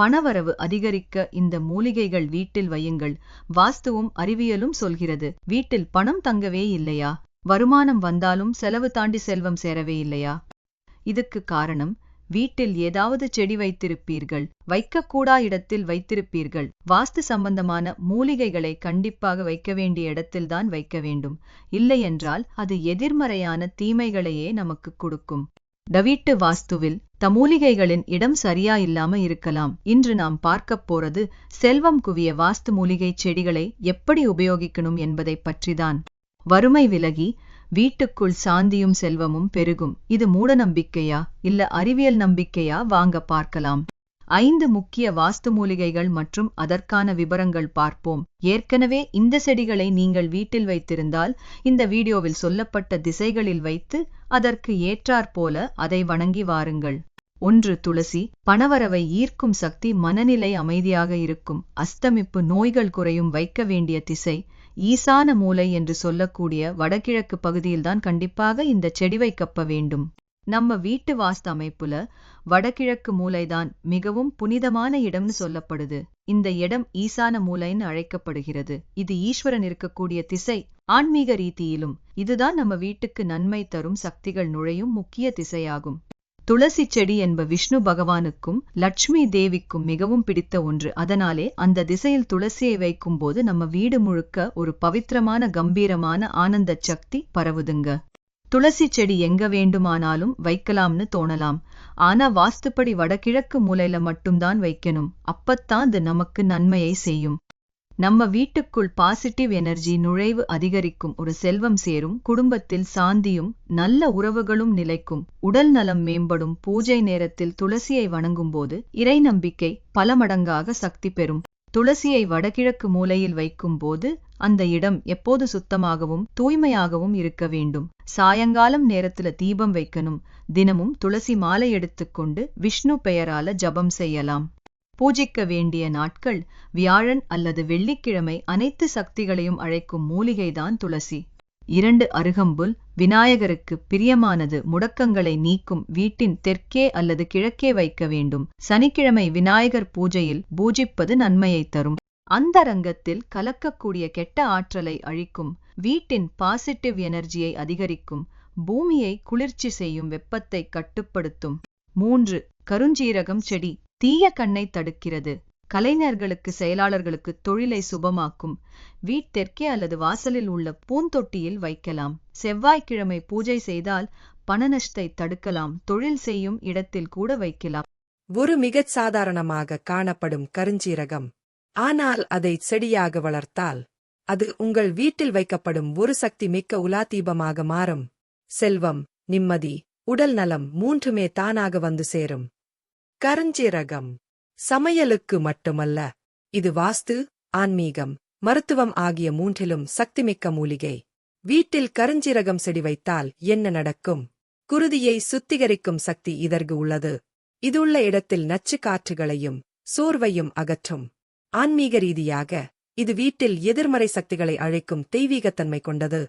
பணவரவு அதிகரிக்க இந்த மூலிகைகள் வீட்டில் வையுங்கள். வாஸ்துவும் அறிவியலும் சொல்கிறது. வீட்டில் பணம் தங்கவே இல்லையா? வருமானம் வந்தாலும் செலவு தாண்டி செல்வம் சேரவே இல்லையா? இதுக்கு காரணம் வீட்டில் ஏதாவது செடி வைத்திருப்பீர்கள். வைக்கக்கூடா இடத்தில் வைத்திருப்பீர்கள். வாஸ்து சம்பந்தமான மூலிகைகளை கண்டிப்பாக வைக்க வேண்டிய இடத்தில்தான் வைக்க வேண்டும். இல்லையென்றால் அது எதிர்மறையான தீமைகளையே நமக்கு கொடுக்கும். டவீட்டு வாஸ்துவில் தமூலிகைகளின் இடம் சரியா இல்லாம இருக்கலாம். இன்று நாம் பார்க்கப் போறது செல்வம் குவிய வாஸ்து மூலிகை செடிகளை எப்படி உபயோகிக்கணும் என்பதை பற்றிதான். வறுமை விலகி வீட்டுக்குள் சாந்தியும் செல்வமும் பெருகும். இது மூடநம்பிக்கையா இல்ல அறிவியல் நம்பிக்கையா வாங்க பார்க்கலாம். ஐந்து முக்கிய வாஸ்து மூலிகைகள் மற்றும் அதற்கான விவரங்கள் பார்ப்போம். ஏற்கனவே இந்த செடிகளை நீங்கள் வீட்டில் வைத்திருந்தால் இந்த வீடியோவில் சொல்லப்பட்ட திசைகளில் வைத்து அதற்கு ஏற்றாற்போல அதை வணங்கி வாருங்கள். ஒன்று துளசி. பணவரவை ஈர்க்கும் சக்தி மனநிலை அமைதியாக இருக்கும். அஸ்தமிப்பு நோய்கள் குறையும் வைக்க வேண்டிய திசை. ஈசான மூலை என்று சொல்லக்கூடிய வடகிழக்கு பகுதியில்தான் கண்டிப்பாக இந்த செடி வைக்கப்ப வேண்டும். நம்ம வீட்டு வாஸ்து அமைப்புல வடகிழக்கு மூலைதான் மிகவும் புனிதமான இடம்னு சொல்லப்படுது. இந்த இடம் ஈசான மூலைன்னு அழைக்கப்படுகிறது. இது ஈஸ்வரன் இருக்கக்கூடிய திசை ஆன்மீக ரீதியிலும் இதுதான் நம்ம வீட்டுக்கு நன்மை தரும் சக்திகள் நுழையும் முக்கிய திசையாகும். துளசி செடி என்ப விஷ்ணு பகவானுக்கும் லட்சுமி தேவிக்கும் மிகவும் பிடித்த ஒன்று. அதனாலே அந்த திசையில் துளசியை வைக்கும்போது நம்ம வீடு முழுக்க ஒரு பவித்திரமான கம்பீரமான ஆனந்த சக்தி பரவுதுங்க. துளசி செடி எங்க வேண்டுமானாலும் வைக்கலாம்னு தோணலாம். ஆனா வாஸ்துப்படி வடகிழக்கு மூலையில மட்டும்தான் வைக்கணும். அப்பத்தான் அது நமக்கு நன்மையை செய்யும். நம்ம வீட்டுக்குள் பாசிட்டிவ் எனர்ஜி நுழைவு அதிகரிக்கும். ஒரு செல்வம் சேரும். குடும்பத்தில் சாந்தியும் நல்ல உறவுகளும் நிலைக்கும். உடல் நலம் மேம்படும். பூஜை நேரத்தில் துளசியை வணங்கும்போது இறை நம்பிக்கை பல மடங்காக சக்தி பெறும். துளசியை வடகிழக்கு மூலையில் வைக்கும்போது அந்த இடம் எப்போது சுத்தமாகவும் தூய்மையாகவும் இருக்க வேண்டும்? சாயங்காலம் நேரத்துல தீபம் வைக்கணும். தினமும் துளசி மாலை எடுத்துக்கொண்டு விஷ்ணு பெயரால ஜபம் செய்யலாம். பூஜிக்க வேண்டிய நாட்கள் வியாழன் அல்லது வெள்ளிக்கிழமை அனைத்து சக்திகளையும் அழைக்கும் மூலிகைதான் துளசி. இரண்டு அருகம்புல் விநாயகருக்கு பிரியமானது முடக்கங்களை நீக்கும் வீட்டின் தெற்கே அல்லது கிழக்கே வைக்க வேண்டும். சனிக்கிழமை விநாயகர் பூஜையில் பூஜிப்பது நன்மையை தரும். அந்த ரங்கத்தில் கலக்கக்கூடிய கெட்ட ஆற்றலை அழிக்கும் வீட்டின் பாசிட்டிவ் எனர்ஜியை அதிகரிக்கும் பூமியை குளிர்ச்சி செய்யும் வெப்பத்தை கட்டுப்படுத்தும். மூன்று கருஞ்சீரகம் செடி தீய கண்ணை தடுக்கிறது. கலைஞர்களுக்கு செயலாளர்களுக்கு தொழிலை சுபமாக்கும். வீட்டெற்கே அல்லது வாசலில் உள்ள பூந்தொட்டியில் வைக்கலாம். செவ்வாய்க்கிழமை பூஜை செய்தால் பணநஷ்டை தடுக்கலாம். தொழில் செய்யும் இடத்தில் கூட வைக்கலாம். ஒரு மிகச் சாதாரணமாக காணப்படும் கருஞ்சீரகம். ஆனால் அதை செடியாக வளர்த்தால் அது உங்கள் வீட்டில் வைக்கப்படும் ஒரு சக்தி மிக்க உலாதீபமாக மாறும். செல்வம் நிம்மதி உடல் நலம் மூன்றுமே தானாக வந்து சேரும். கருஞ்சீரகம். சமையலுக்கு மட்டுமல்ல இது வாஸ்து ஆன்மீகம் மருத்துவம் ஆகிய மூன்றிலும் சக்திமிக்க மூலிகை. வீட்டில் கருஞ்சீரகம் செடி வைத்தால் என்ன நடக்கும்? குருதியை சுத்திகரிக்கும் சக்தி இதற்கு உள்ளது. இதுள்ள இடத்தில் நச்சு காற்றுகளையும் சோர்வையும் அகற்றும். ஆன்மீக ரீதியாக இது வீட்டில் எதிர்மறை சக்திகளை அழைக்கும் தெய்வீகத்தன்மை கொண்டது.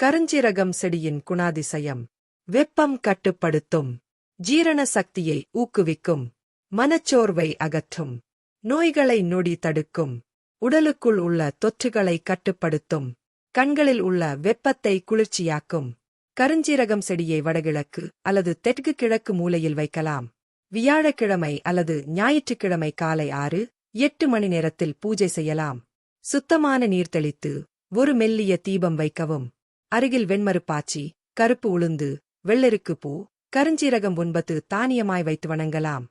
கருஞ்சீரகம் செடியின் குணாதிசயம். வெப்பம் கட்டுப்படுத்தும். ஜீரண சக்தியை ஊக்குவிக்கும். மனச்சோர்வை அகற்றும். நோய்களை நொடி தடுக்கும். உடலுக்குள் உள்ள தொற்றுகளை கட்டுப்படுத்தும். கண்களில் உள்ள வெப்பத்தை குளிர்ச்சியாக்கும். கருஞ்சீரகம் செடியை வடகிழக்கு அல்லது தெற்கு கிழக்கு மூலையில் வைக்கலாம். வியாழக்கிழமை அல்லது ஞாயிற்றுக்கிழமை காலை ஆறு எட்டு மணி நேரத்தில் பூஜை செய்யலாம். சுத்தமான நீர் தெளித்து ஒரு மெல்லிய தீபம் வைக்கவும். அருகில் வெண்மருப்பாச்சி கருப்பு உளுந்து வெள்ளருக்கு பூ கருஞ்சீரகம் ஒன்பது தானியமாய் வைத்து வணங்கலாம்.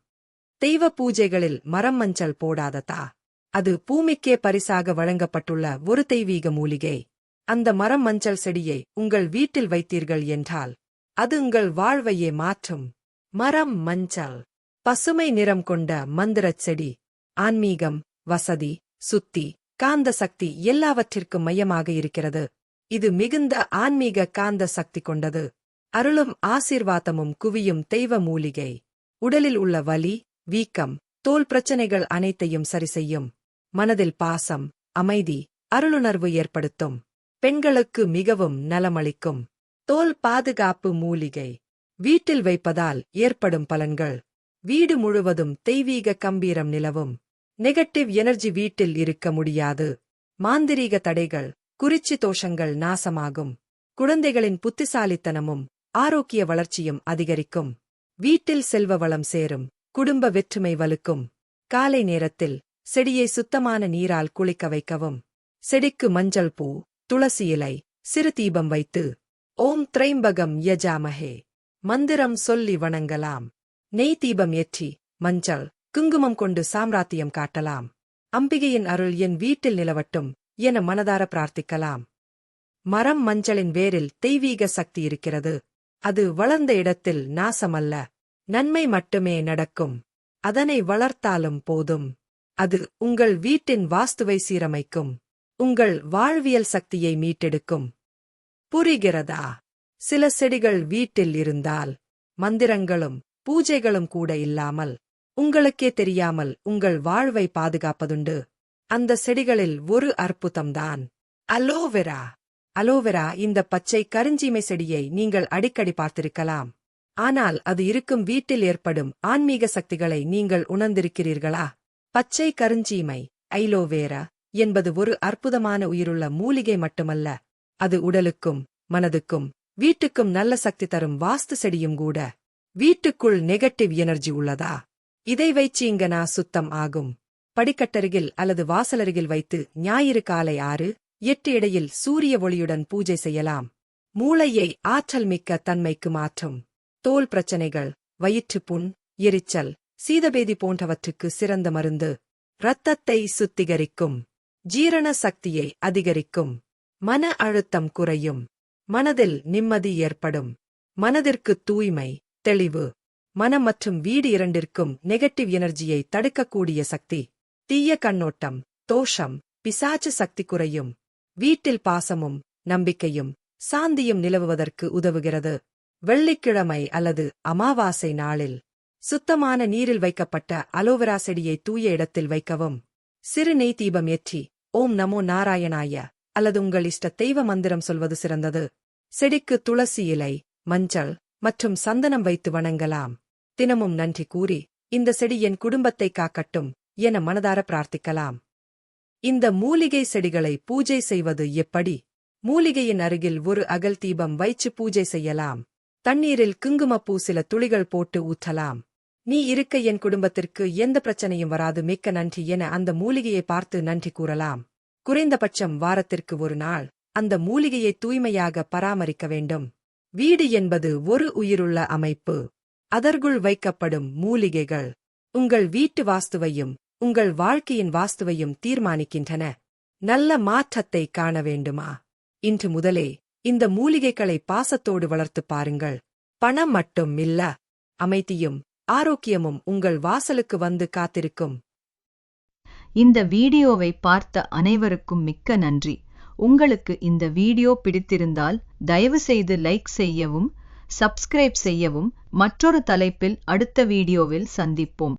தெய்வ பூஜைகளில் மரம் மஞ்சள் போடாததா அது பூமிக்கே பரிசாக வழங்கப்பட்டுள்ள ஒரு தெய்வீக மூலிகை. அந்த மரம் மஞ்சள் செடியை உங்கள் வீட்டில் வைத்தீர்கள் என்றால் அது உங்கள் வாழ்வையே மாற்றும். மரம் மஞ்சள். பசுமை நிறம் கொண்ட மந்திரச் செடி. ஆன்மீகம் வசதி சுத்தி காந்த சக்தி எல்லாவற்றிற்கும் மையமாக இருக்கிறது. இது மிகுந்த ஆன்மீக காந்த சக்தி கொண்டது. அருளும் ஆசீர்வாதமும் குவியும் தெய்வ மூலிகை. உடலில் உள்ள வலி வீக்கம் தோல் பிரச்சனைகள் அனைத்தையும் சரி செய்யும் மனதில் பாசம் அமைதி அருளுணர்வு ஏற்படுத்தும். பெண்களுக்கு மிகவும் நலமளிக்கும். தோல் பாதுகாப்பு மூலிகை. வீட்டில் வைப்பதால் ஏற்படும் பலன்கள். வீடு முழுவதும் தெய்வீக கம்பீரம் நிலவும். நெகட்டிவ் எனர்ஜி வீட்டில் இருக்க முடியாது. மாந்திரீக தடைகள் குறிச்சி தோஷங்கள் நாசமாகும். குழந்தைகளின் புத்திசாலித்தனமும் ஆரோக்கிய வளர்ச்சியும் அதிகரிக்கும். வீட்டில் செல்வ வளம் சேரும் குடும்ப வெற்றுமை வலுக்கும். காலை நேரத்தில் செடியை சுத்தமான நீரால் குளிக்க வைக்கவும். செடிக்கு மஞ்சள் பூ துளசி இலை சிறு தீபம் வைத்து ஓம் திரைம்பகம் யஜாமஹே. மந்திரம் சொல்லி வணங்கலாம். நெய் தீபம் ஏற்றி மஞ்சள் குங்குமம் கொண்டு சாம்ராத்தியம் காட்டலாம். அம்பிகையின் அருள் என் வீட்டில் நிலவட்டும் என மனதார பிரார்த்திக்கலாம். மரம் மஞ்சளின் வேரில் தெய்வீக சக்தி இருக்கிறது. அது வளர்ந்த இடத்தில் நாசமல்ல. நன்மை மட்டுமே நடக்கும். அதனை வளர்த்தாலும் போதும். அது உங்கள் வீட்டின் வாஸ்துவை சீரமைக்கும். உங்கள் வாழ்வியல் சக்தியை மீட்டெடுக்கும். புரிகிறதா? சில செடிகள் வீட்டில் இருந்தால் மந்திரங்களும் பூஜைகளும் கூட இல்லாமல் உங்களுக்கே தெரியாமல் உங்கள் வாழ்வை பாதுகாப்பதுண்டு. அந்த செடிகளில் ஒரு அற்புதம்தான். அலோவெரா அலோவெரா இந்த பச்சை கருஞ்சீமை செடியை நீங்கள் அடிக்கடி பார்த்திருக்கலாம். ஆனால் அது இருக்கும் வீட்டில் ஏற்படும் ஆன்மீக சக்திகளை நீங்கள் உணர்ந்திருக்கிறீர்களா? பச்சை கருஞ்சீமை ஐலோவேரா என்பது ஒரு அற்புதமான உயிருள்ள மூலிகை மட்டுமல்ல. அது உடலுக்கும் மனதுக்கும் வீட்டுக்கும் நல்ல சக்தி தரும் வாஸ்து செடியும் கூட. வீட்டுக்குள் நெகட்டிவ் எனர்ஜி உள்ளதா? இதை வைச்சீங்கனா சுத்தம் ஆகும். படிக்கட்டருகில் அல்லது வாசலருகில் வைத்து ஞாயிறு காலை ஆறு எட்டு இடையில் சூரிய ஒளியுடன் பூஜை செய்யலாம். மூளையை ஆற்றல் மிக்க தன்மைக்கு மாற்றும். தோல் பிரச்சனைகள் வயிற்று புண் எரிச்சல் சீதபேதி போன்றவற்றுக்கு சிறந்த மருந்து. இரத்தத்தை சுத்திகரிக்கும். ஜீரண சக்தியை அதிகரிக்கும். மன அழுத்தம் குறையும். மனதில் நிம்மதி ஏற்படும். மனதிற்கு தூய்மை தெளிவு. மனம் மற்றும் வீடு இரண்டிற்கும் நெகட்டிவ் எனர்ஜியை தடுக்கக்கூடிய சக்தி. தீய கண்ணோட்டம் தோஷம் பிசாச்சு சக்தி குறையும். வீட்டில் பாசமும் நம்பிக்கையும் சாந்தியும் நிலவுவதற்கு உதவுகிறது. வெள்ளிக்கிழமை அல்லது அமாவாசை நாளில் சுத்தமான நீரில் வைக்கப்பட்ட அலோவெரா செடியை தூய இடத்தில் வைக்கவும். சிறு நெய் தீபம் ஏற்றி ஓம் நமோ நாராயணாய அல்லது உங்கள் இஷ்ட தெய்வ மந்திரம் சொல்வது சிறந்தது. செடிக்கு துளசி இலை மஞ்சள் மற்றும் சந்தனம் வைத்து வணங்கலாம். தினமும் நன்றி கூறி இந்த செடி என் குடும்பத்தை காக்கட்டும் என மனதார பிரார்த்திக்கலாம். இந்த மூலிகை செடிகளை பூஜை செய்வது எப்படி? மூலிகையின் அருகில் ஒரு அகல் தீபம் வைச்சு பூஜை செய்யலாம். தண்ணீரில் குங்குமப்பூ சில துளிகள் போட்டு ஊற்றலாம். நீ இருக்க என் குடும்பத்திற்கு எந்த பிரச்சனையும் வராது மிக்க நன்றி என அந்த மூலிகையை பார்த்து நன்றி கூறலாம். குறைந்தபட்சம் வாரத்திற்கு ஒரு நாள் அந்த மூலிகையை தூய்மையாக பராமரிக்க வேண்டும். வீடு என்பது ஒரு உயிருள்ள அமைப்பு. அதற்குள் வைக்கப்படும் மூலிகைகள் உங்கள் வீட்டு வாஸ்துவையும் உங்கள் வாழ்க்கையின் வாஸ்துவையும் தீர்மானிக்கின்றன. நல்ல மாற்றத்தை காண வேண்டுமா? இன்று முதலே இந்த மூலிகைகளை பாசத்தோடு வளர்த்துப் பாருங்கள். பணம் மட்டும் இல்ல அமைதியும் ஆரோக்கியமும் உங்கள் வாசலுக்கு வந்து காத்திருக்கும். இந்த வீடியோவை பார்த்த அனைவருக்கும் மிக்க நன்றி. உங்களுக்கு இந்த வீடியோ பிடித்திருந்தால் தயவு செய்து லைக் செய்யவும் சப்ஸ்கிரைப் செய்யவும் மற்றொரு தலைப்பில் அடுத்த வீடியோவில் சந்திப்போம்.